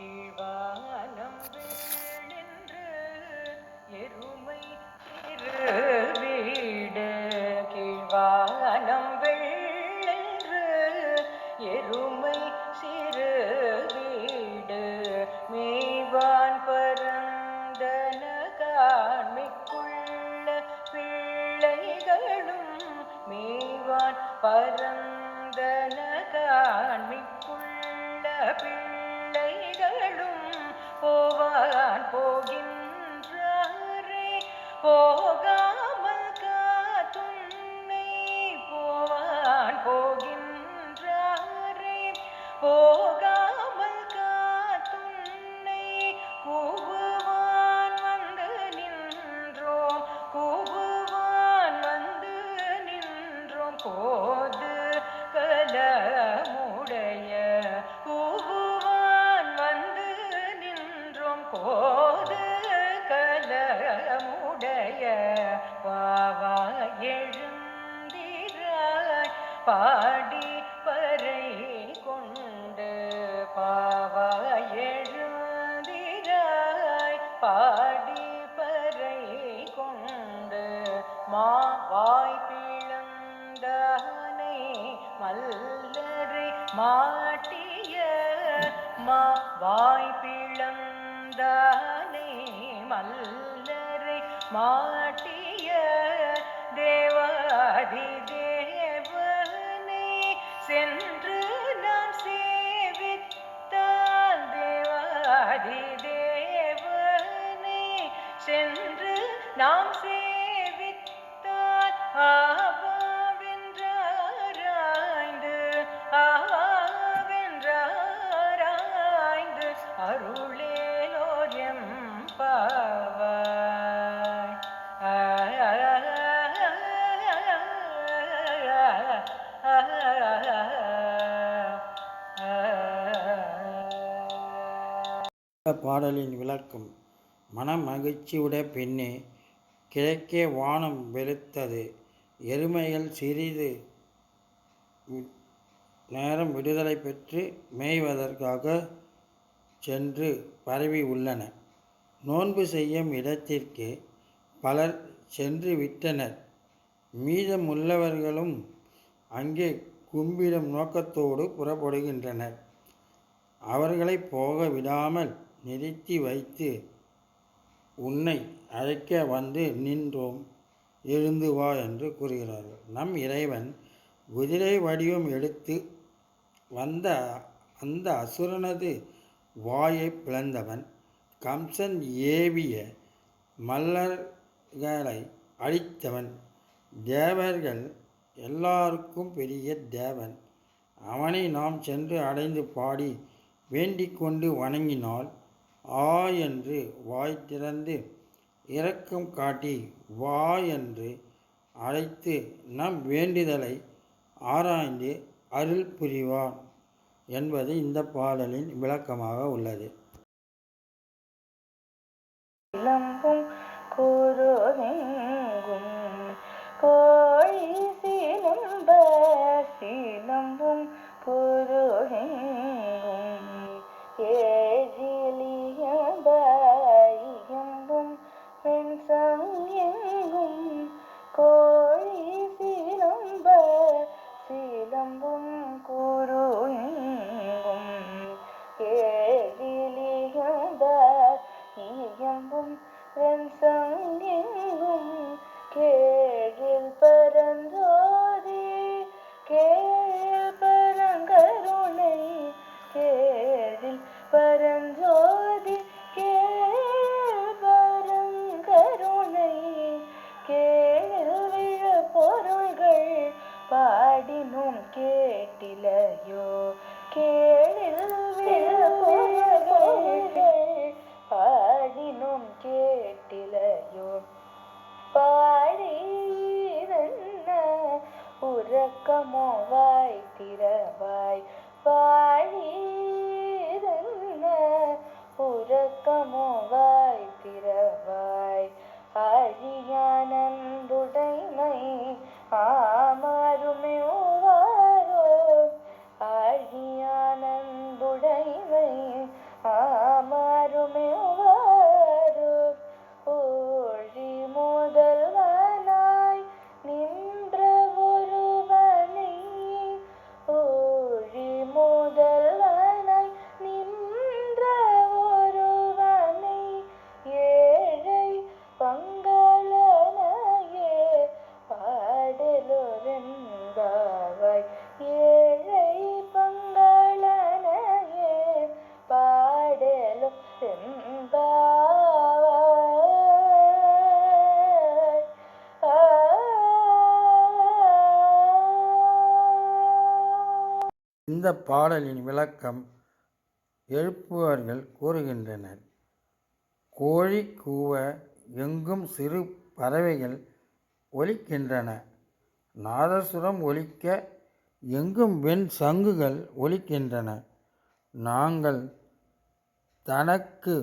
கீழ்வானம் வீழென்று எருமை இரு வீடு வெள்ளென்று எருமை சிறு வீடு மேய்வான் பரந்தன காண்மிக்குள்ள பிள்ளைகளும் மேய்வான் பரந்தன காண்மிக்குள்ள பிள்ளைகளும் போவான் போகின்றாரே போகாமல் பாவா எழுந்திராய் பாடி பறை கொண்டு பாவா எழுந்திராய் பாடி பறை கொண்டு மாவாய் பிளந்தானை மல்லரை மாட்டிய மாவாய் பிளந்தானை மல்லரை மாட்டி சென்று நாம் சேவித்தால் தேவாதி தேவனை. சென்று நாம் சே பாடலின் விளக்கம் மனமகிழ்ச்சியுடைய பெண்ணே கிழக்கே வானம் வெளுத்தது எருமைகள் சிறிது நேரம் விடுதலை பெற்று மேய்வதற்காக சென்று பரவி உள்ளன. நோன்பு செய்யும் இடத்திற்கு பலர் சென்று விட்டனர். மீதமுள்ளவர்களும் அங்கே கும்பிடும் நோக்கத்தோடு புறப்படுகின்றனர். அவர்களை போக விடாமல் நிறுத்தி வைத்து உன்னை அழைக்க வந்து நின்றோம். எழுந்து வா என்று கூறுகிறார்கள். நம் இறைவன் குதிரை வடிவம் எடுத்து வந்த அந்த அசுரனது வாயை பிளந்தவன் கம்சன் ஏவிய மல்லர்களை அழித்தவன் தேவர்கள் எல்லாருக்கும் பெரிய தேவன். அவனை நாம் சென்று அடைந்து பாடி வேண்டிக் கொண்டு வணங்கினால் ஆ என்று வாய் திறந்து இரக்கம் காட்டி வா என்று அழைத்து நம் வேண்டுதலை ஆராய்ந்து அருள் புரிவான் என்பது இந்த பாடலின் விளக்கமாக உள்ளது. கோழி சிலம்ப സംഘെങ്ങും കേ இந்த பாடலின் விளக்கம் எழுப்புவர்கள் கூறுகின்றனர். கோழி கூவ எங்கும் சிறு பறவைகள் ஒலிக்கின்றன. நாதசுரம் ஒலிக்க எங்கும் வெண் சங்குகள் ஒலிக்கின்றன. நாங்கள் தனக்கு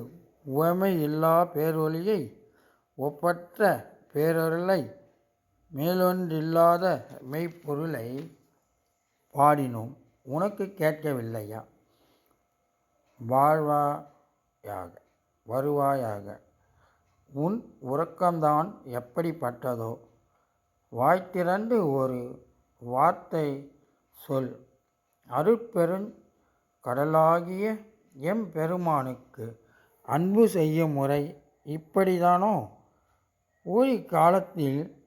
உவமை இல்லா பேரொலியை ஒப்பற்ற பேரொருளை மேலொன்றில்லாத மெய்ப்பொருளை பாடினோம். உனக்கு கேட்கவில்லையா? வாழ்வாயாக வருவாயாக. உன் உறக்கம்தான் எப்படிப்பட்டதோ. வாய்த்திரண்டு ஒரு வார்த்தை சொல். அருட்பெருஞ் கடலாகிய எம் பெருமானுக்கு அன்பு செய்யும் முறை இப்படிதானோ? ஊழி காலத்தில்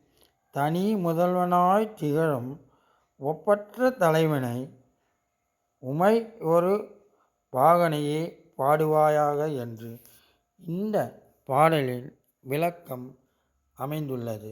தனி முதல்வனாய் திகழும் ஒப்பற்ற தலைவனை உமை ஒரு பாகனையே பாடுவாயாக என்று இந்த பாடலில் விளக்கம் அமைந்துள்ளது.